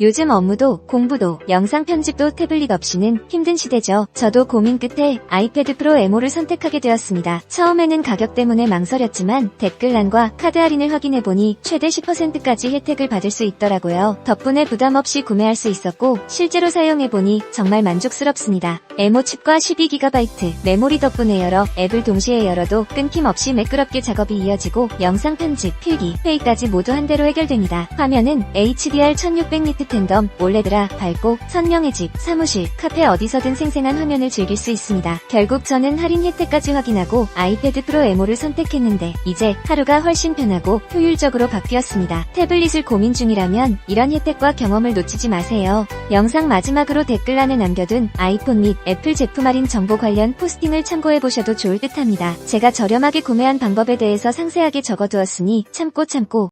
요즘 업무도 공부도 영상 편집도 태블릿 없이는 힘든 시대죠. 저도 고민 끝에 아이패드 프로 M5를 선택하게 되었습니다. 처음에는 가격 때문에 망설였지만 댓글란과 카드 할인을 확인해보니 최대 10%까지 혜택을 받을 수 있더라고요. 덕분에 부담 없이 구매할 수 있었고 실제로 사용해보니 정말 만족스럽습니다. M5 칩과 12GB 메모리 덕분에 여러 앱을 동시에 열어도 끊김없이 매끄럽게 작업이 이어지고 영상 편집, 필기, 회의까지 모두 한 대로 해결됩니다. 화면은 HDR 1600니트 텐덤, 올레드라 밝고 선명의 집, 사무실, 카페 어디서든 생생한 화면을 즐길 수 있습니다. 결국 저는 할인 혜택까지 확인하고 아이패드 프로 M5를 선택했는데 이제 하루가 훨씬 편하고 효율적으로 바뀌었습니다. 태블릿을 고민 중이라면 이런 혜택과 경험을 놓치지 마세요. 영상 마지막으로 댓글란에 남겨둔 아이폰 및 애플 제품 할인 정보 관련 포스팅을 참고해보셔도 좋을 듯합니다. 제가 저렴하게 구매한 방법에 대해서 상세하게 적어두었으니 참고 참고